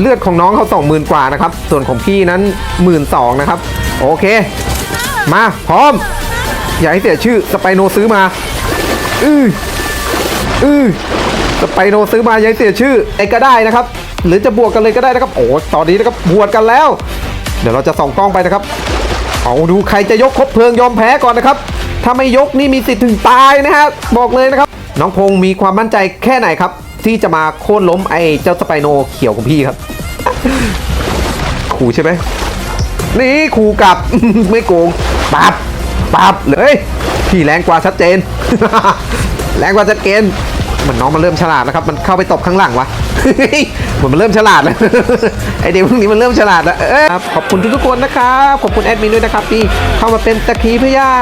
เลือดของน้องเขาสองหมื่นกว่านะครับ ส่วนของพี่นั้นหมื่นสองนะครับ โอเค มาพร้อม อย่าให้เสียชื่อสไปโนซื้อมา อืออือสไปโนซื้อมาอย่าให้เสียชื่อไอ้ก็ได้นะครับ หรือจะบวกกันเลยก็ได้นะครับ โอ้ตอนนี้นะครับบวกกันแล้ว เดี๋ยวเราจะส่องกล้องไปนะครับ เอาดูใครจะยกคบเพลิงยอมแพ้ก่อนนะครับ ถ้าไม่ยกนี่มีสิทธิ์ถึงตายนะฮะบอกเลยนะครับ น้องพงษ์มีความมั่นใจแค่ไหนครับ ที่จะมาโค่นล้มไอ้เจ้าสไปโนเขียวของพี่ครับ ขู่ใช่ไหมนี่ขู่กลับ ไม่โกงปับปับเลยพี่แรงกว่าชัดเจน แรงกว่าชัดเจนมันน้องมันเริ่มฉลาดแล้วครับ มันเข้าไปตบข้างหลังวะเหมือนมันเริ่มฉลาดแล้วไอเด็กพวกนี้มันเริ่มฉลาดแล้วครับขอบคุณทุกๆคนนะครับ ขอบคุณแอดมินด้วยนะครับที่เข้ามาเป็นตะคีพยา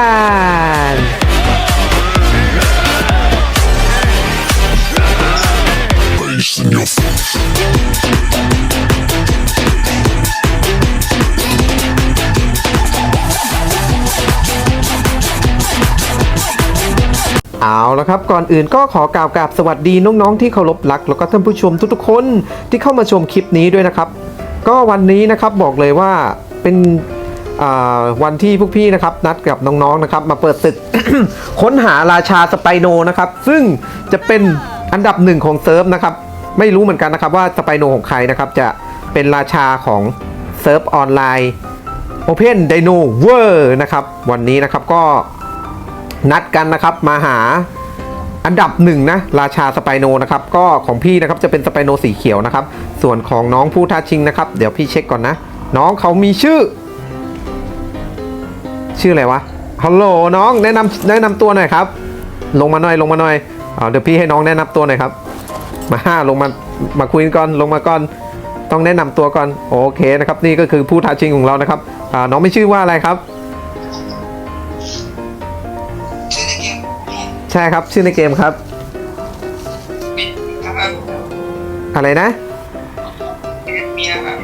น เอาละครับ ก่อนอื่นก็ขอกล่าวกราบสวัสดีน้องๆที่เคารพรัก แล้วก็ท่านผู้ชมทุกๆคนที่เข้ามาชมคลิปนี้ด้วยนะครับ ก็วันนี้นะครับบอกเลยว่าเป็นวันที่พวกพี่นะครับนัดกับน้องๆนะครับ มาเปิดศึก ค้นหาราชาสไปโนนะครับ ซึ่งจะเป็นอันดับหนึ่งของเซิร์ฟนะครับ ไม่รู้เหมือนกันนะครับว่าสไปโนของใครนะครับจะเป็นราชาของเซิร์ฟออนไลน์ Open Dino World นะครับ วันนี้นะครับก็นัดกันนะครับมาหาอันดับหนึ่งนะราชาสไปโนนะครับก็ของพี่นะครับจะเป็นสไปโนสีเขียวนะครับ ส่วนของน้องผู้ท้าชิงนะครับ เดี๋ยวพี่เช็คก่อนนะ น้องเขามีชื่อ ชื่ออะไรวะฮัลโหลน้องแนะนำแนะนำตัวหน่อยครับ ลงมาหน่อยลงมาหน่อยเอเดี๋ยวพี่ให้น้องแนะนำตัวหน่อยครับ มาห้าลงมามาคุยกันก่อนลงมาก่อนต้องแนะนำตัวก่อนโอเคนะครับ นี่ก็คือผู้ท้าชิงของเรานะครับอ่าน้องไม่ชื่อว่าอะไรครับชื่อในเกมใช่ครับชื่อในเกมครับปิดครับอะไรนะเมียครับ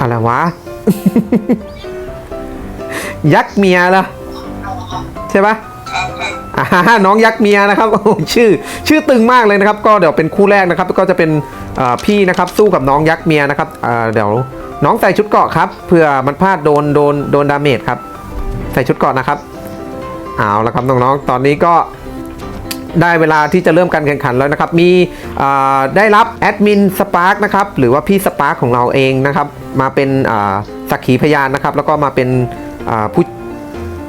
อะไรวะ ยักษ์เมียเหรอใช่ปะครับครับอ่า น้องยักษ์เมียนะครับโอ้ชื่อชื่อตึงมากเลยนะครับ ก็เดี๋ยวเป็นคู่แรกนะครับ ก็จะเป็นพี่นะครับสู้กับน้องยักษ์เมียนะครับเดี๋ยวน้องใส่ชุดเกราะครับเผื่อมันพลาดโดนโดนโดนดาเมจครับ ใส่ชุดเกราะนะครับเอาละครับน้องๆตอนนี้ก็ได้เวลาที่จะเริ่มการแข่งขันแล้วนะครับ มีได้รับแอดมินสปาร์กนะครับ หรือว่าพี่สปาร์กของเราเองนะครับ มาเป็นสักขีพยานนะครับ แล้วก็มาเป็นผู้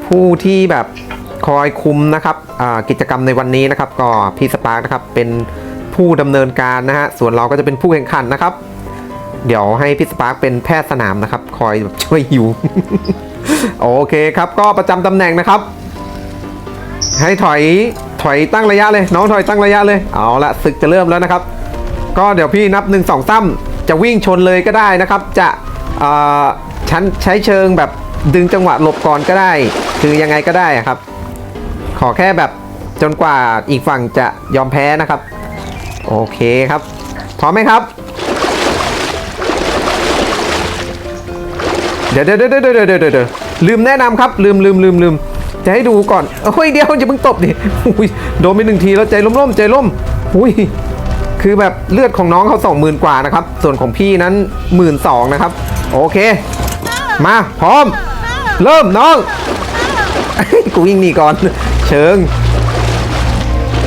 ผู้ที่แบบ คอยคุมนะครับกิจกรรมในวันนี้นะครับ ก็พี่สปาร์กนะครับเป็นผู้ดำเนินการนะฮะส่วนเราก็จะเป็นผู้แข่งขันนะครับ เดี๋ยวให้พี่สปาร์กเป็นแพทย์สนามนะครับ คอยแบบช่วยหิวโอเคครับ ก็ประจำตำแหน่งนะครับ ให้ถอยถอยตั้งระยะเลย น้องถอยตั้งระยะเลย เอาละศึกจะเริ่มแล้วนะครับ ก็เดี๋ยวพี่นับ 1 2 3 จะวิ่งชนเลยก็ได้นะครับ จะชั้นใช้เชิงแบบดึงจังหวะหลบก่อนก็ได้ คือยังไงก็ได้ครับ ขอแค่แบบจนกว่าอีกฝั่งจะยอมแพ้นะครับ โอเคครับ พร้อมไหมครับ เดี๋ยวเดี๋ยวเดี๋ยวเดี๋ยวเดี๋ยวเดี๋ยวลืมแนะนำครับ ลืมลืมลืมลืมจะให้ดูก่อนเฮ้ยเดี๋ยวอย่าเพิ่งตบดิโดนไปหนึ่งทีแล้วใจล่มๆใจล่มอุ้ยคือแบบเลือดของน้องเขาสองหมื่นกว่านะครับ ส่วนของพี่นั้นหมื่นสองนะครับ โอเค มาพร้อม เริ่มน้องกูวิ่งหนีก่อน เชิง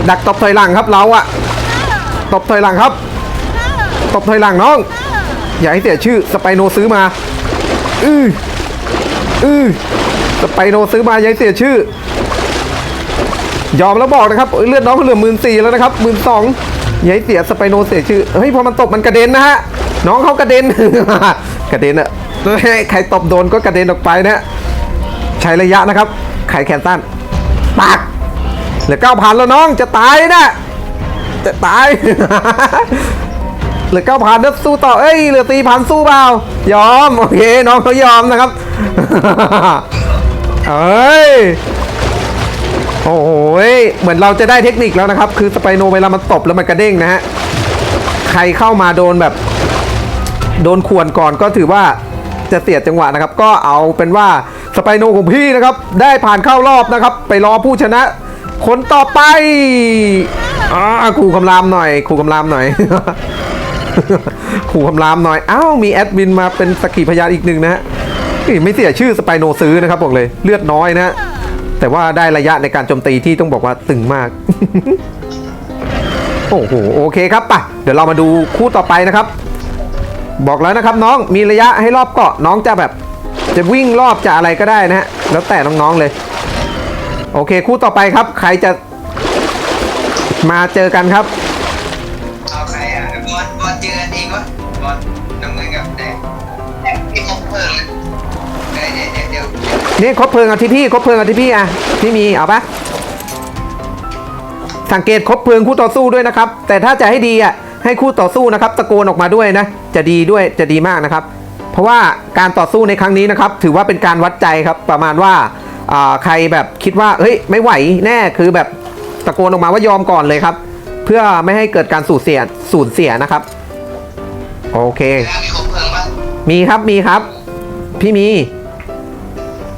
ดักตบถอยหลังครับเราอะตบถอยหลังครับ ตบถอยหลังน้อง อย่าให้เสียชื่อสไปโนซื้อมาอืออือสไปโนซื้อมาอย่าให้เสียชื่อ ยอมแล้วบอกนะครับเลือดน้องเหลือหมื่นสี่แล้วนะครับหมื่นสองอย่าให้เสียสไปโนเสียชื่อเฮ้ยพอมันตบมันกระเด็นนะฮะน้องเขากระเด็น กระเด็นอะเฮ้ยใครตบโดนก็กระเด็นออกไปนะใช้ระยะนะครับไขแขนสั้น ปากเหลือเก้าพันแล้วน้องจะตายนะจะตาย เหลือเก้าพันเดี๋ยวสู้ต่อเอ้ยเหลือตีพันสู้เปล่ายอมโอเคน้องเขายอมนะครับเอ้ยโอ้โหยเหมือนเราจะได้เทคนิคแล้วนะครับ คือสไปโนเวลามันตบแล้วมันกระเด้งนะฮะ ใครเข้ามาโดนแบบ โดนขวนก่อนก็ถือว่าจะเสียจังหวะนะครับ ก็เอาเป็นว่า สไปโนของพี่นะครับ ได้ผ่านเข้ารอบนะครับ ไปรอผู้ชนะ คนต่อไปอ่าขู่คำรามหน่อยขู่คำรามหน่อยขู่คำรามหน่อย อ้าว มีแอดมินมาเป็นสกขีพยานอีกหนึ่งนะฮะไม่เสียชื่อสไปโนซื้อนะครับบอกเลย เลือดน้อยนะฮะแต่ว่าได้ระยะในการโจมตีที่ต้องบอกว่าตึงมาก โอ้โห โอเคครับป่ะ เดี๋ยวเรามาดูคู่ต่อไปนะครับ บอกแล้วนะครับน้อง มีระยะให้รอบเกาะน้องจะแบบ จะวิ่งรอบจะอะไรก็ได้นะฮะแล้วแต่น้องๆเลย โอเคคู่ต่อไปครับ ใครจะมาเจอกันครับเอาใครอะบอลบอลเจอกันเองวะบอลน้ำเงินกับแดงแดงพี่คบเพิ่มเลยเดี๋ยวเดี๋ยวเดี๋ยวเดี๋ยวนี่ครบเพลิงเอาที่พี่ครบเพลิงเอาที่พี่อะพี่มีเอาปะสังเกตครบเพลิงคู่ต่อสู้ด้วยนะครับ แต่ถ้าจะให้ดีอะให้คู่ต่อสู้นะครับ ตะโกนออกมาด้วยนะ จะดีด้วยจะดีมากนะครับเพ ราะว่าการต่อสู้ในครั้งนี้นะครับ ถือว่าเป็นการวัดใจครับประมาณว่าใครแบบคิดว่าเฮ้ยไม่ไหวแน่คือแบบตะโกนออกมาว่ายอมก่อนเลยครับ เพื่อไม่ให้เกิดการสูญเสียสูญเสียนะครับ โอเค มีครับมีครับ พี่มี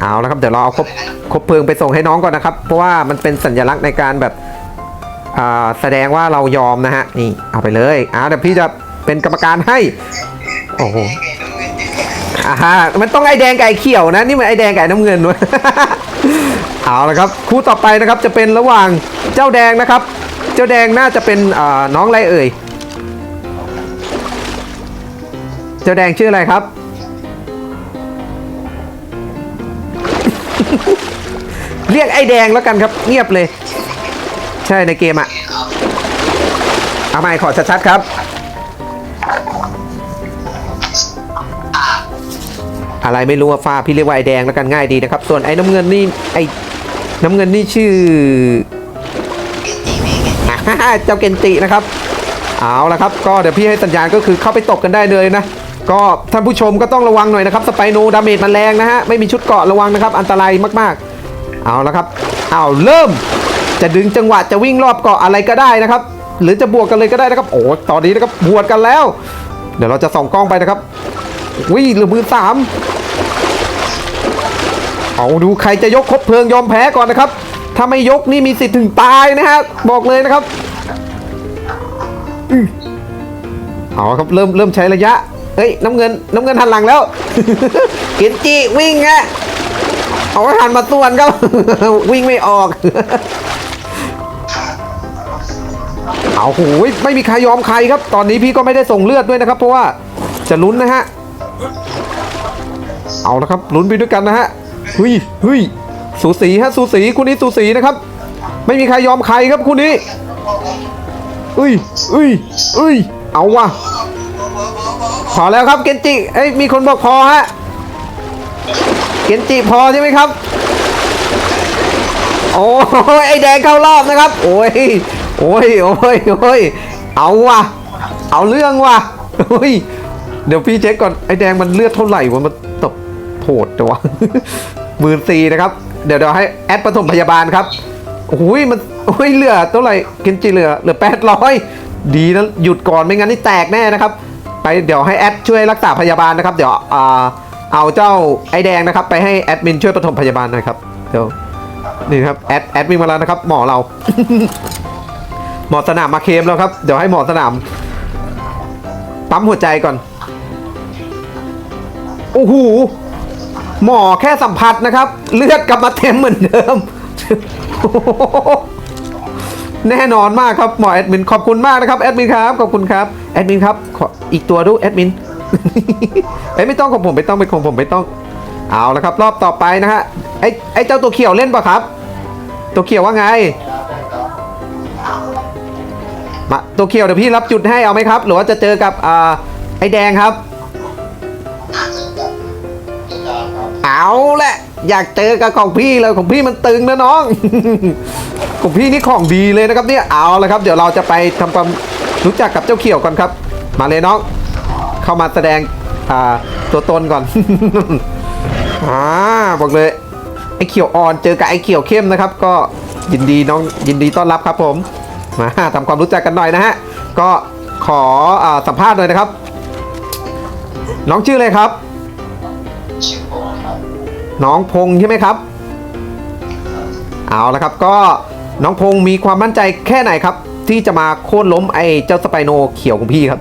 เอาแล้วครับเดี๋ยวเราเอาครบครบเพลิงไปส่งให้น้องก่อนนะครับ เพราะว่ามันเป็นสัญลักษณ์ในการแบบแสดงว่าเรายอมนะฮะนี่เอาไปเลยอ่าเดี๋ยวพี่จะเป็นกรรมการให้ โอ้โห อ่าฮะมันต้องไอแดงกับไอเขียวนะ นี่มันไอแดงกับน้ำเงินวะเอาละครับ คู่ต่อไปนะครับจะเป็นระหว่างเจ้าแดงนะครับ เจ้าแดงน่าจะเป็นน้องไรเอ่ย เจ้าแดงชื่ออะไรครับ เรียกไอแดงแล้วกันครับ เงียบเลย ใช่ในเกมอะเอาใหม่ขอชัดๆครับ อะไรไม่รู้ว่าฟ้าพี่เรียกว่าไอแดงแล้วกันง่ายดีนะครับ ส่วนไอ้น้ำเงินนี่ไอ้น้ำเงินนี่ชื่ออ่าเจ้าเกนจินะครับ เอาละครับ ก็เดี๋ยวพี่ให้สัญญาณก็คือเข้าไปตบกันได้เลยนะก็ท่านผู้ชมก็ต้องระวังหน่อยนะครับสไปโนดาเมจมันแรงนะฮะไม่มีชุดเกาะระวังนะครับ อันตรายมากๆ เอาละครับเอาเริ่ม จะดึงจังหวะจะวิ่งรอบเกาะอะไรก็ได้นะครับ หรือจะบวกกันเลยก็ได้นะครับ โอ้ตอนนี้นะครับบวกกันแล้ว เดี๋ยวเราจะส่องกล้องไปนะครับ วิ่งเหรือมือสามเอาดูใครจะยกคบเพลิงยอมแพ้ก่อนนะครับ ถ้าไม่ยกนี่มีสิทธิ์ถึงตายนะฮะบอกเลยนะครับอื้อเอาครับเริ่มเริ่มใช้ระยะเฮ้ยน้ำเงินน้ำเงินหันหลังแล้วเกนจิวิ่งฮะเอาหันมาส่วนครับวิ่งไม่ออกเอาโหยไม่มีใครยอมใครครับ ตอนนี้พี่ก็ไม่ได้ส่งเลือดด้วยนะครับ เพราะว่าจะลุ้นนะฮะ เอาละครับลุ้นไปด้วยกันนะฮะเฮ้ยเฮ้ยสูสีฮะสูสีคู่นี้สูสีนะครับ ไม่มีใครยอมใครครับคู่นี้เอ้ยเอ้ยเอ้ยเอาว่ะพอแล้วครับเกนจิเอ้ยมีคนบอกพอฮะเกนจิพอใช่ไหมครับ โอ้ยไอแดงเข้ารอบนะครับ โอ้ยโอ้ยโอ้ยโอ้ยเอาว่ะ เอาเรื่องว่ะโอ้ยเดี๋ยวพี่เช็คก่อนไอแดงมันเลือดเท่าไหร่วะมันตบ โหดจังวะหมื่นสี่นะครับ เดี๋ยวเดี๋ยวให้แอดปฐมพยาบาลครับโอ้ยมันโอ้ยเหลือเท่าไหร่กินจีเหลือเหลือแปดร้อยดีนะหยุดก่อนไม่งั้นนี่แตกแน่นะครับ ไปเดี๋ยวให้แอดช่วยรักษาพยาบาลนะครับ เดี๋ยวอ่าเอาเจ้าไอแดงนะครับ ไปให้แอดมินช่วยปฐมพยาบาลหน่อยครับเดี๋ยวนี่ครับแอดแอดมินมาแล้วนะครับ หมอเรา หมอสนามมาเคมแล้วครับ เดี๋ยวให้หมอสนามปั๊มหัวใจก่อนโอ้โห หมอแค่สัมผัสนะครับ เลือดกลับมาเต็มเหมือนเดิม แน่นอนมากครับหมอแอดมินขอบคุณมากนะครับแอดมินครับขอบคุณครับแอดมินครับขออีกตัวดูแอดมินเอ้ไม่ต้องของผมไม่ต้องเป็นของผมไม่ต้องเอาละครับ รอบต่อไปนะฮะไอ้ไอ้เจ้าตัวเขียวเล่นปะครับ ตัวเขียวว่าไงมาตัวเขียวเดี๋ยวพี่รับจุดให้เอาไหมครับ หรือว่าจะเจอกับอ่าไอ้แดงครับ เอาแหละ อยากเจอกับของพี่เลยของพี่มันตึงนะน้อง ของพี่นี่ของดีเลยนะครับเนี่ยเอาละครับ เดี๋ยวเราจะไปทำความรู้จักกับเจ้าเขียวก่อนครับ มาเลยน้อง เข้ามาแสดงตัวตนก่อนอ่าบอกเลยไอ้เขียวอ่อนเจอกับไอ้เขียวเข้มนะครับ ก็ยินดีน้องยินดีต้อนรับครับผมมาทำความรู้จักกันหน่อยนะฮะก็ขออสัมภาษณ์หน่อยนะครับ น้องชื่ออะไรครับ น้องพงษ์ใช่ไหมครับ เอาละครับก็น้องพงษ์มีความมั่นใจแค่ไหนครับ ที่จะมาโค่นล้มไอ้เจ้าสไปโนเขียวของพี่ครับ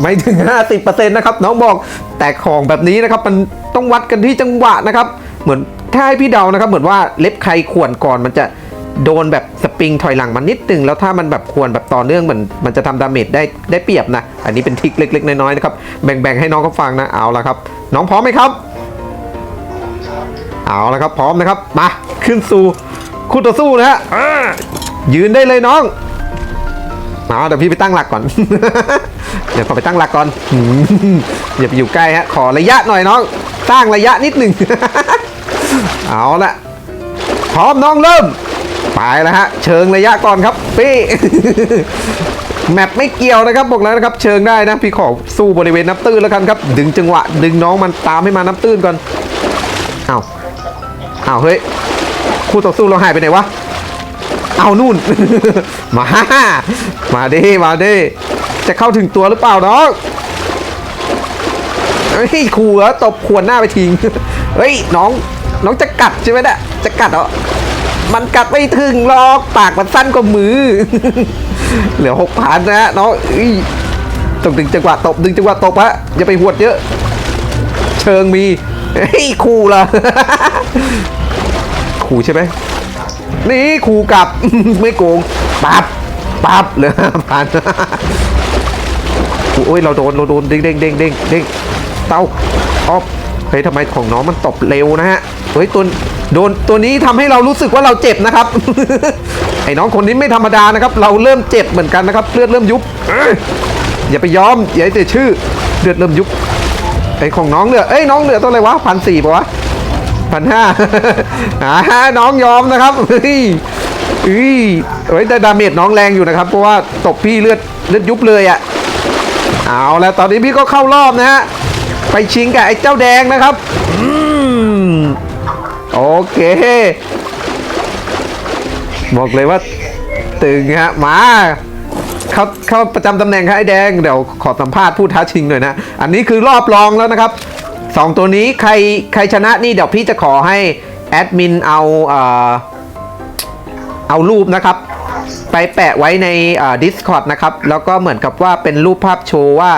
ไม่ถึง 50%นะครับน้องบอกแต่ของแบบนี้นะครับมันต้องวัดกันที่จังหวะนะครับ เหมือนถ้าให้พี่เดานะครับ เหมือนว่าเล็บใครข่วนก่อนมันจะโดนแบบส ปริงถอยหลังมันนิดนึงแล้วถ้ามันแบบควรแบบต่อเนื่องมันมันจะทำดาเมจได้ได้เปรียบนะ อันนี้เป็นทริกเล็ก ๆ น้อยๆนะครับแบ่งๆให้น้องเขาฟังนะเอาละครับ น้องพร้อมไหมครับ เอาละครับพร้อมนะครับมาขึ้นสู่คู่ต่อสู้นะฮะอ่ายืนได้เลยน้องมาเดี๋ยวพี่ไปตั้งหลักก่อน เดี๋ยวขอไปตั้งหลักก่อนหืมอย่าไปอยู่ใกล้ฮะขอระยะหน่อยน้องสร้างระยะนิดหนึ่งเอาละพร้อมน้องเริ่ม ไปแล้วฮะ เชิงระยะก่อนครับพี่แมปไม่เกี่ยวนะครับ บอกแล้วนะครับ เชิงได้นะ พี่ขอสู้บริเวณน้ำตื้นแล้วกันครับ ดึงจังหวะ ดึงน้องมันตามให้มาน้ำตื้นก่อนเอาเอาเฮ้ย คู่ต่อสู้เราหายไปไหนวะ เอานู่น มา มาดิมาดิจะเข้าถึงตัวหรือเปล่าน้องเฮ้ยขู่เหรอตบขวนหน้าไปทิ้ง เฮ้ยน้อง น้องจะกัดใช่ไหมเนี่ยจะกัดเหรอ มันกัดไม่ถึงหรอกปากมันสั้นกว่ามือ เหลือหกพันนะฮะน้องต้องดึงจังหวะตบดึงจังหวะตบฮะอย่าไปหวดเยอะ เชิงมีเฮ้ยขู่เหรอขู่ใช่ไหมนี่ขู่กลับไม่โกงปั๊บปั๊บเหลือห้าพันโอ้ยเราโดนเราโดนเด้งเด้งเด้งเด้งเด้งเต้าออฟเฮ้ยทำไมของน้องมันตบเร็วนะฮะเฮ้ยตัว โดนตัวนี้ทำให้เรารู้สึกว่าเราเจ็บนะครับ ไอ้น้องคนนี้ไม่ธรรมดานะครับ เราเริ่มเจ็บเหมือนกันนะครับเลือดเริ่มยุบอย่าไปยอมอย่าให้เสียชื่อเลือดเริ่มยุบไอ้ของน้องเหลือเอ้ยน้องเหลือตัวอะไรวะพันสี่ปะวะพันห้าอ่าน้องยอมนะครับเฮ้ยเฮ้ยเฮ้ยแต่ดาเมจน้องแรงอยู่นะครับ เพราะว่าตบพี่เลือดเลือดยุบเลยอะ่ะเอาแล้วตอนนี้พี่ก็เข้ารอบนะฮะไปชิงกับไอ้เจ้าแดงนะครับอืม โอเค บอกเลยว่าตึงฮะมาเขาเขาประจำตำแหน่งครับไอ้แดงเดี๋ยวขอสัมภาษณ์ผู้ท้าชิงหน่อยนะ อันนี้คือรอบรองแล้วนะครับสองตัวนี้ใครใครชนะนี่เดี๋ยวพี่จะขอให้แอดมินเอาเอ่อเอารูปนะครับ ไปแปะไว้ในอ่า Discord นะครับ แล้วก็เหมือนกับว่าเป็นรูปภาพโชว์ว่า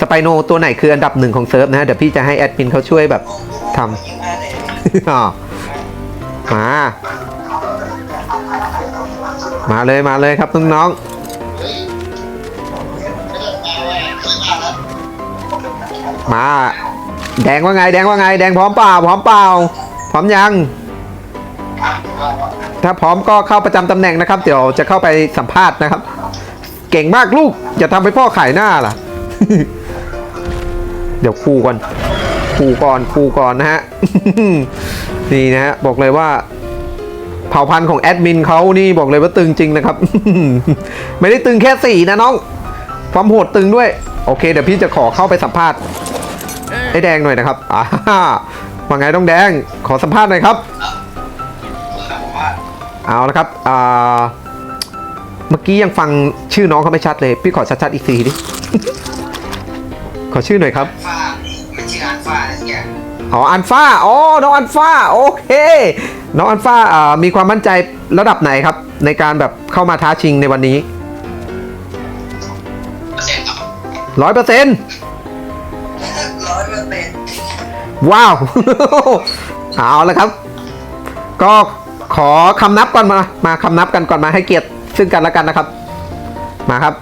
สไปโนตัวไหนคืออันดับหนึ่งของเซิร์ฟนะฮะเดี๋ยวพี่จะให้แอดมินเขาช่วยแบบทำ มา มาเลยมาเลยครับน้องๆมา แดงว่าไง แดงว่าไง แดงพร้อมเปล่า พร้อมเปล่า พร้อมยัง ถ้าพร้อมก็เข้าประจำตำแหน่งนะครับ เดี๋ยวจะเข้าไปสัมภาษณ์นะครับ เก่งมากลูก อย่าทำให้พ่อขายหน้าล่ะ เดี๋ยวครูก่อน ครูก่อนครูก่อนนะฮะ นี่นะฮะ บอกเลยว่าเผ่าพันธุ์ของแอดมินเขานี่บอกเลยว่าตึงจริงนะครับ ไม่ได้ตึงแค่สี่นะน้อง ความโหดตึงด้วย โอเค เดี๋ยวพี่จะขอเข้าไปสัมภาษณ์ไอ้แดงหน่อยนะครับอ่าว่าไงต้องแดง ขอสัมภาษณ์หน่อยครับ เอาละครับ อ่า เมื่อกี้ยังฟังชื่อน้องเขาไม่ชัดเลย พี่ขอชัดๆอีกทีดิ ขอชื่อหน่อยครับ อันฟ้าอะไรสักอย่างอ๋ออันฟ้าอ๋อน้องอันฟ้าโอเค น้องอันฟ้าอ่ามีความมั่นใจระดับไหนครับ ในการแบบเข้ามาท้าชิงในวันนี้เปอร์เซ็นต์ต่อร้อยเปอร์เซ็นต์ร้อยเปอร์เซ็นต์ว้าวเอาละครับ ก็ขอคำนับก่อนมา มาคำนับกันก่อนมาให้เกียรติซึ่งกันและกันนะครับ มาครับ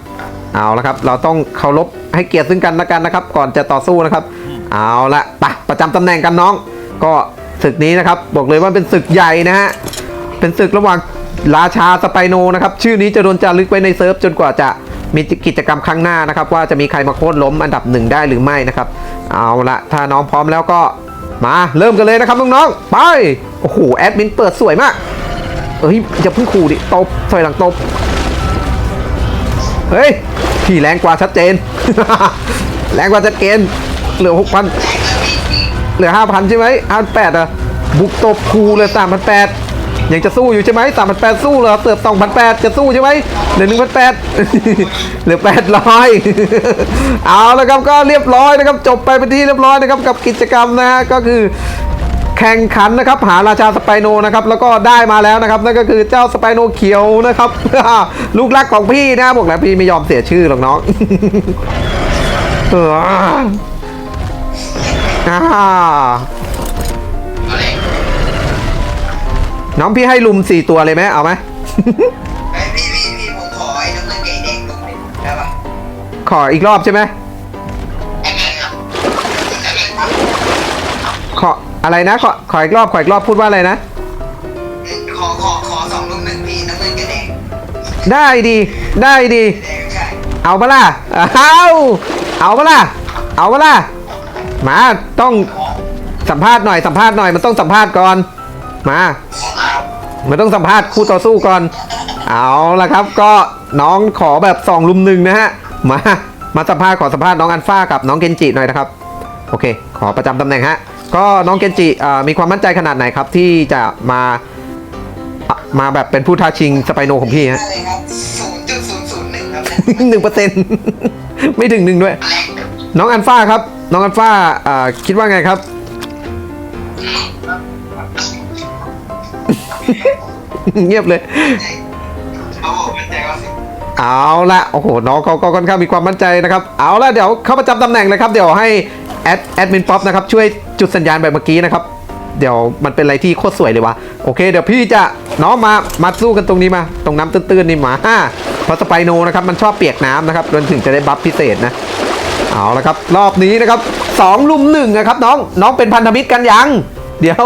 เอาละครับ เราต้องเคารพให้เกียรติซึ่งกันและกันนะครับ ก่อนจะต่อสู้นะครับ เอาละไปะ ประจำตำแหน่งกันน้อง ก็ศึกนี้นะครับ บอกเลยว่าเป็นศึกใหญ่นะฮะเป็นศึกระหว่างราชาสไปโนนะครับชื่อนี้จะโดนจารึกไว้ในเซิร์ฟจนกว่าจะมีกิจกรรมครั้งหน้านะครับ ว่าจะมีใครมาโค่นล้มอันดับหนึ่งได้หรือไม่นะครับ เอาละถ้าน้องพร้อมแล้วก็มาเริ่มกันเลยนะครับน้องๆไปโอ้โหแอดมินเปิดสวยมากเอ้ยอย่าเพิ่งขู่ดิตบถอยหลังตบเฮ้ยพี่แรงกว่าชัดเจน แรงกว่าชัดเจนเหลือหกพัน เหลือห้าพันใช่ไหมห้าแปดอะบุกตบครูเลยสามพันแปดยังจะสู้อยู่ใช่ไหมสามพันแปดสู้เหรอเติบสองพันแปดจะสู้ใช่ไหมเหลือหนึ่งพันแปดเหลือแปดร้อยเอาแล้วครับก็เรียบร้อยนะครับจบไปเป็นที่เรียบร้อยนะครับกับกิจกรรมนะฮะก็คือแข่งขันนะครับหาราชาสไปโนนะครับแล้วก็ได้มาแล้วนะครับนั่นก็คือเจ้าสไปโนเขียวนะครับลูกรักของพี่นะบอกแล้วพี่ไม่ยอมเสียชื่อหรอกน้อง เอออ่าเอาเลยน้องพี่ให้ลุมสี่ตัวเลยไหมเอาไหม ไอ้ยพี่พี่พี่ผมขอไอ้น้ำเงินกับไอ้แดงดูหน่อยได้ปะขออีกรอบใช่ไหมไอ้แดงครับขออะไรนะขอขออีกรอบขออีกรอบพูดว่าอะไรนะ ขอขอขอสองลูกหนึ่งพี่น้ำเงินกับแดงได้ดี ได้ดี แดงใช่ เอาปะล่ะเอาเอาปะล่ะเอาปะล่ะ มาต้องสัมภาษณ์หน่อยสัมภาษณ์หน่อยมันต้องสัมภาษณ์ก่อน มา มันต้องสัมภาษณ์คู่ต่อสู้ก่อน เอาละครับ ก็น้องขอแบบสองลุมหนึ่งนะฮะ มา มาสัมภาษณ์ขอสัมภาษณ์น้องอันฟ้ากับน้องเกนจิหน่อยนะครับ โอเค ขอประจำตำแหน่งฮะ ก็น้องเกนจิอ่ามีความมั่นใจขนาดไหนครับ ที่จะมาอะมาแบบเป็นผู้ท้าชิงสไปโนของพี่ฮะได้เลยครับศูนย์จุดศูนย์ศูนย์หนึ่งครับหนึ่งเปอร์เซ็นต์ไม่ถึงหนึ่งด้วยแรงน้องอันฟ้าครับ น้องอันฟ้าอ่าคิดว่าไงครับ เงียบเลย เอาละโอ้โห น้องเขาก็ค่อนข้างมีความมั่นใจนะครับ เอาละเดี๋ยวเข้าประจำตำแหน่งเลยครับ เดี๋ยวให้แอดแอดมินป๊อปนะครับ ช่วยจุดสัญญาณแบบเมื่อกี้นะครับ เดี๋ยวมันเป็นอะไรที่โคตรสวยเลยวะโอเค เดี๋ยวพี่จะน้องมามาสู้กันตรงนี้มา ตรงน้ำตื้นๆนี่มาฮ่าเพราะสไปโนนะครับมันชอบเปียกน้ำนะครับรวมถึงจะได้บัฟพิเศษนะ เอาละครับ รอบนี้นะครับสองลุมหนึ่งนะครับ น้องน้องเป็นพันธมิตรกันยัง เดี๋ยว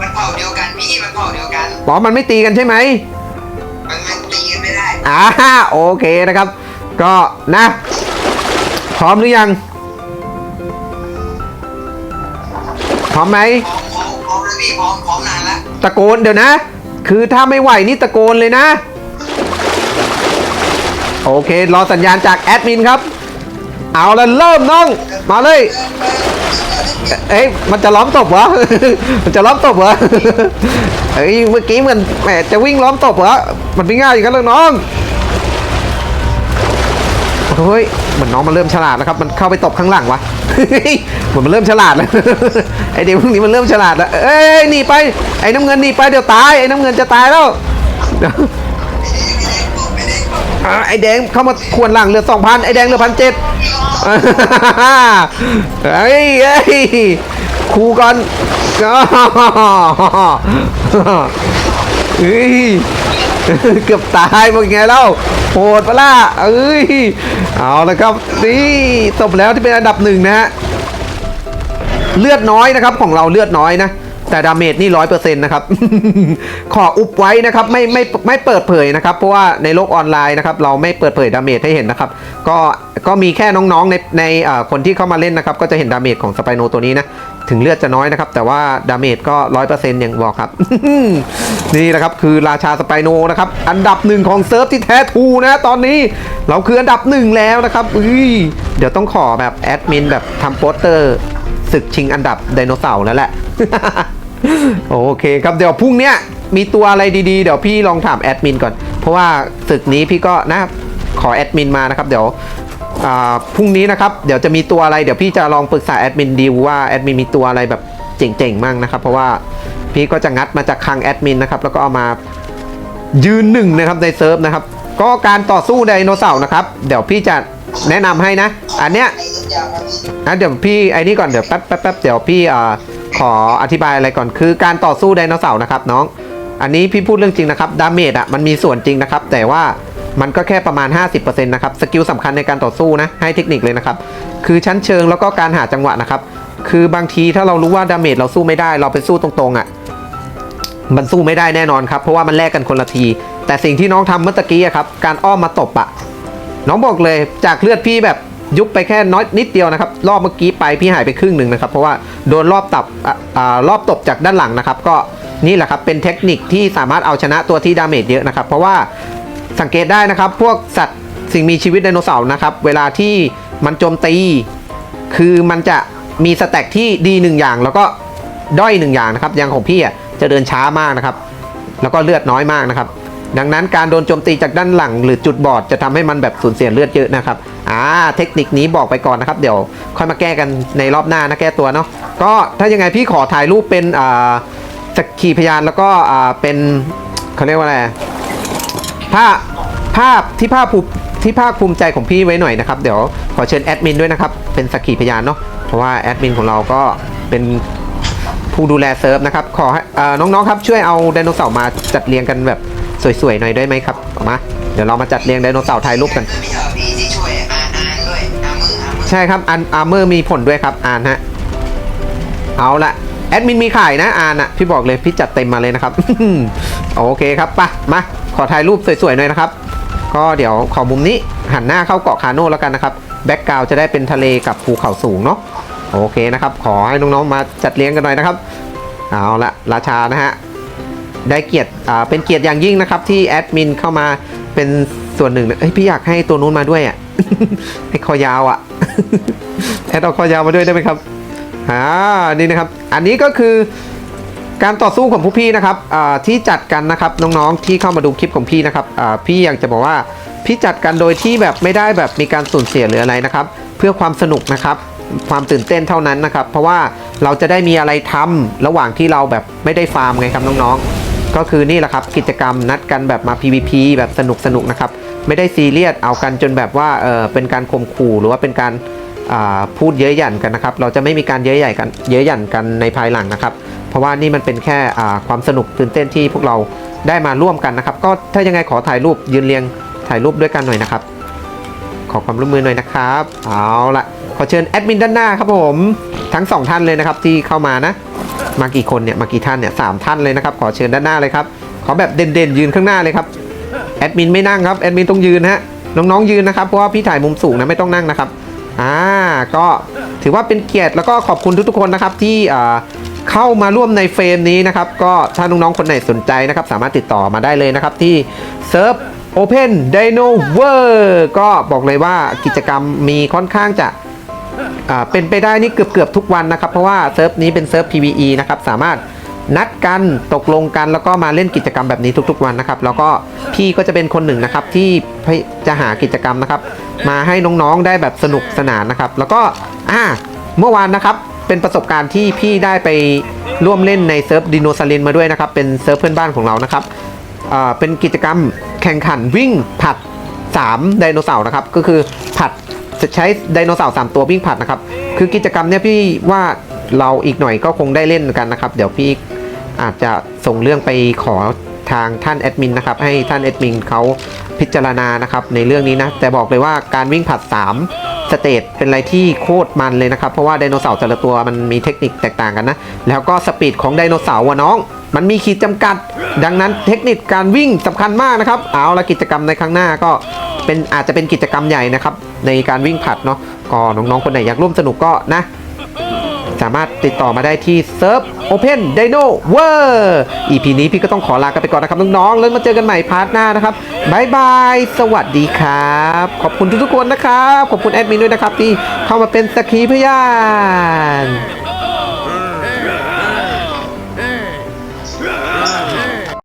มันเผ่าเดียวกันพี่มันเผ่าเดียวกันหมอมันไม่ตีกันใช่ไหมมันมันตีกันไม่ได้อ่าโอเคนะครับ ก็นะ พร้อมหรือยัง พร้อมไหมพร้อมพร้อมพร้อมแล้วพี่พร้อมพร้อมนานละตะโกนเดี๋ยวนะ คือถ้าไม่ไหวนี่ตะโกนเลยนะ โอเค รอสัญญาณจากแอดมินครับ เอาละเริ่มน้อง มาเลย เอ้ยมันจะล้อมตบเหรอ มันจะล้อมตบเหรอ เอ้ยเมื่อกี้เหมือนแหมจะวิ่งล้อมตบเหรอ มันไม่ง่ายอย่างนั้นหรอกน้องเฮ้ยเหมือนน้องมันเริ่มฉลาดแล้วครับ มันเข้าไปตบข้างหลังวะเหมือนมันเริ่มฉลาดแล้วไอเด็กพวกนี้มันเริ่มฉลาดแล้ว เอ้ยหนีไป ไอ้น้ำเงินหนีไปเดี๋ยวตาย ไอ้น้ำเงินจะตายแล้วเดี๋ยวอ่าไอ้แดงเข้ามาขวนหลังเหลือสองพันไอ้แดงเหลือพันเจ็ด เฮ้ยเฮ้ยครูก่อนเฮ้ยเกือบตายหมดไงเล่าโหดปะล่ะเอ้ยเอาละครับนี่จบแล้วที่เป็นอันดับหนึ่งนะฮะเลือดน้อยนะครับของเราเลือดน้อยนะ แต่ดาเมจนี่ร้อยเปอร์เซ็นต์นะครับ ขออุบไว้นะครับไม่ไม่ไม่เปิดเผยนะครับ เพราะว่าในโลกออนไลน์นะครับเราไม่เปิดเผยดาเมจให้เห็นนะครับ ก็ก็มีแค่น้องๆในในเอ่อคนที่เข้ามาเล่นนะครับ ก็จะเห็นดาเมจของสไปโนตัวนี้นะ ถึงเลือดจะน้อยนะครับ แต่ว่าดาเมจก็ร้อยเปอร์เซ็นต์อย่างบอกครับ นี่นะครับคือราชาสไปโนนะครับ อันดับหนึ่งของเซิร์ฟที่แท้ทูนะตอนนี้เราคืออันดับหนึ่งแล้วนะครับอุ้ยเดี๋ยวต้องขอแบบแอดมินแบบทำโปสเตอร์ศึกชิงอันดับไดโนเสาร์แล้วแหละ โอเคครับเดี๋ยวพรุ่งเนี้ยมีตัวอะไรดีๆ เดี๋ยวพี่ลองถามแอดมินก่อน เพราะว่าศึกนี้พี่ก็นะขอแอดมินมานะครับ เดี๋ยวพรุ่งนี้นะครับเดี๋ยวจะมีตัวอะไรเดี๋ยวพี่จะลองปรึกษาแอดมินดีว่าแอดมินมีตัวอะไรแบบเจ๋งๆมั่งนะครับ เพราะว่าพี่ก็จะงัดมาจากคลังแอดมินนะครับแล้วก็เอามายืนหนึ่งนะครับในเซิร์ฟนะครับ ก็การต่อสู้ไดโนเสาร์นะครับ เดี๋ยวพี่จะแนะนำให้นะ อันเนี้ยไอ้ทุกอย่างครับพี่นะเดี๋ยวพี่ไอ้นี่ก่อนเดี๋ยวแป๊บแป๊บแป๊บเดี๋ยวพี่อ่อ ขออธิบายอะไรก่อนคือการต่อสู้ไดโนเสาร์นะครับน้อง อันนี้พี่พูดเรื่องจริงนะครับดาเมจอะมันมีส่วนจริงนะครับ แต่ว่ามันก็แค่ประมาณ 50%นะครับสกิลสำคัญในการต่อสู้นะให้เทคนิคเลยนะครับ คือชั้นเชิงแล้วก็การหาจังหวะนะครับ คือบางทีถ้าเรารู้ว่าดาเมจเราสู้ไม่ได้ เราไปสู้ตรงๆอะมันสู้ไม่ได้แน่นอนครับเพราะว่ามันแลกกันคนละที แต่สิ่งที่น้องทำเมื่อกี้อะครับการอ้อมมาตบอะน้องบอกเลยจากเลือดพี่แบบ ยุบไปแค่น้อยนิดเดียวนะครับ รอบเมื่อกี้ไปพี่หายไปครึ่งหนึ่งนะครับ เพราะว่าโดนรอบตับอ่ารอบตบจากด้านหลังนะครับ ก็นี่แหละครับเป็นเทคนิคที่สามารถเอาชนะตัวที่ดาเมจเยอะนะครับ เพราะว่าสังเกตได้นะครับ พวกสัตว์สิ่งมีชีวิตไดโนเสาร์นะครับ เวลาที่มันโจมตี คือมันจะมีสแต็กที่ดีหนึ่งอย่าง แล้วก็ด้อยหนึ่งอย่างนะครับอย่างของพี่อะจะเดินช้ามากนะครับ แล้วก็เลือดน้อยมากนะครับ ดังนั้นการโดนโจมตีจากด้านหลัง หรือจุดบอดจะทำให้มันแบบสูญเสียเลือดเยอะนะครับอ่าเทคนิคนี้บอกไปก่อนนะครับ เดี๋ยวค่อยมาแก้กันในรอบหน้านะแก้ตัวเนาะก็ถ้ายังไงพี่ขอถ่ายรูปเป็นอ่าสักขีพยานแล้วก็อ่าเป็นเขาเรียกว่าอะไรภาพภาพที่ภาพภูมิที่ภาคภูมิใจของพี่ไว้หน่อยนะครับ เดี๋ยวขอเชิญแอดมินด้วยนะครับ เป็นสักขีพยานเนาะเพราะว่าแอดมินของเราก็เป็นผู้ดูแลเซิร์ฟนะครับ ขอให้อ่อน้องๆครับช่วยเอาไดโนเสาร์มาจัดเรียงกันแบบ สวยๆหน่อยได้ไหมครับเอามาเดี๋ยวเรามาจัดเรียงไดโนเสาร์ถ่ายรูปกันใช่ครับอันอาร์เมอร์มีผลด้วยครับอ่านฮะเอาละแอดมินมีขายนะอ่านอะพี่บอกเลยพี่จัดเต็มมาเลยนะครับโอเคครับปะมาขอถ่ายรูปสวยๆหน่อยนะครับ ก็เดี๋ยวขอมุมนี้หันหน้าเข้าเกาะคาโน่แล้วกันนะครับแบ็กกราวจะได้เป็นทะเลกับภูเขาสูงเนาะโอเคนะครับ ขอให้น้องๆมาจัดเลี้ยงกันหน่อยนะครับ เอาละราชานะฮะ ได้เกียรติเป็นเกียรติอย่างยิ่งนะครับ ที่แอดมินเข้ามาเป็นส่วนหนึ่งนะเอ้ยพี่อยากให้ตัวนู้นมาด้วยอะให้คอยาวอะแอดเอาคอยาวมาด้วยได้ไหมครับอ่านี่นะครับ อันนี้ก็คือการต่อสู้ของผู้พี่นะครับที่จัดกันนะครับน้องๆที่เข้ามาดูคลิปของพี่นะครับพี่อยากจะบอกว่าพี่จัดกันโดยที่แบบไม่ได้แบบมีการสูญเสียหรืออะไรนะครับ เพื่อความสนุกนะครับ ความตื่นเต้นเท่านั้นนะครับ เพราะว่าเราจะได้มีอะไรทำระหว่างที่เราแบบไม่ได้ฟาร์มไงครับน้องๆ ก็คือนี่แหละครับกิจกรรมนัดกันแบบมา PVP แบบสนุกสนุกๆนะครับ ไม่ได้ซีเรียสเอากันจนแบบว่าเออเป็นการข่มขู่หรือว่าเป็นการพูดเย้ยหยันกันนะครับ เราจะไม่มีการเย้ยใหญ่กันเย้ยหยันกันในภายหลังนะครับ เพราะว่านี่มันเป็นแค่ความสนุกตื่นเต้นที่พวกเราได้มาร่วมกันนะครับ ก็ถ้ายังไงขอถ่ายรูปยืนเรียงถ่ายรูปด้วยกันหน่อยนะครับ ขอความร่วมมือหน่อยนะครับ เอาละขอเชิญแอดมินด้านหน้าครับผมทั้งสองท่านเลยนะครับที่เข้ามานะ มากี่คนเนี่ยมากี่ท่านเนี่ยสามท่านเลยนะครับขอเชิญด้านหน้าเลยครับขอแบบเด่นๆยืนข้างหน้าเลยครับแอดมินไม่นั่งครับแอดมินต้องยืนฮะน้องๆยืนนะครับเพราะว่าพี่ถ่ายมุมสูงนะไม่ต้องนั่งนะครับอ่าก็ถือว่าเป็นเกียรติแล้วก็ขอบคุณทุกๆคนนะครับที่อ่าเข้ามาร่วมในเฟรมนี้นะครับ ก็ถ้าน้องๆคนไหนสนใจนะครับ สามารถติดต่อมาได้เลยนะครับที่เซิร์ฟ Open Dino World ก็บอกเลยว่ากิจกรรมมีค่อนข้างจะเป็นไปได้นี่เกือบเกือบทุกวันนะครับ เพราะว่าเซิร์ฟนี้เป็นเซิร์ฟ PVE นะครับ สามารถนัดกันตกลงกันแล้วก็มาเล่นกิจกรรมแบบนี้ทุกๆวันนะครับ แล้วก็พี่ก็จะเป็นคนหนึ่งนะครับที่จะหากิจกรรมนะครับ มาให้น้องๆได้แบบสนุกสนานนะครับ แล้วก็อ่าเมื่อวานนะครับเป็นประสบการณ์ที่พี่ได้ไปร่วมเล่นในเซิร์ฟดิโนซาลินมาด้วยนะครับ เป็นเซิร์ฟเพื่อนบ้านของเรานะครับ เป็นกิจกรรมแข่งขันวิ่งผัด 3 ไดโนเสาร์นะครับ ก็คือผัดจะใช้ไดโนเสาร์3ตัววิ่งผัดนะครับ คือกิจกรรมเนี่ยพี่ว่าเราอีกหน่อยก็คงได้เล่นกันนะครับ เดี๋ยวพี่อาจจะส่งเรื่องไปขอทางท่านแอดมินนะครับ ให้ท่านแอดมินเขาพิจารณานะครับในเรื่องนี้นะ แต่บอกเลยว่าการวิ่งผัด 3 สเตจเป็นอะไรที่โคตรมันเลยนะครับ เพราะว่าไดโนเสาร์แต่ละตัวมันมีเทคนิคแตกต่างกันนะ แล้วก็สปีดของไดโนเสาร์วะน้อง มันมีขีดจำกัด ดังนั้นเทคนิคการวิ่งสำคัญมากนะครับ เอาละกิจกรรมในครั้งหน้าก็เป็นอาจจะเป็นกิจกรรมใหญ่นะครับ ในการวิ่งผัดเนาะก็น้องๆคนไหนอยากร่วมสนุกก็นะ สามารถติดต่อมาได้ที่เซิร์ฟ Open Dino World EP นี้พี่ก็ต้องขอลากันไปก่อนนะครับน้องๆแล้วมาเจอกันใหม่พาร์ทหน้านะครับบายบายสวัสดีครับ ขอบคุณทุกๆคนนะครับ ขอบคุณแอดมินด้วยนะครับที่เข้ามาเป็นสักขีพยาน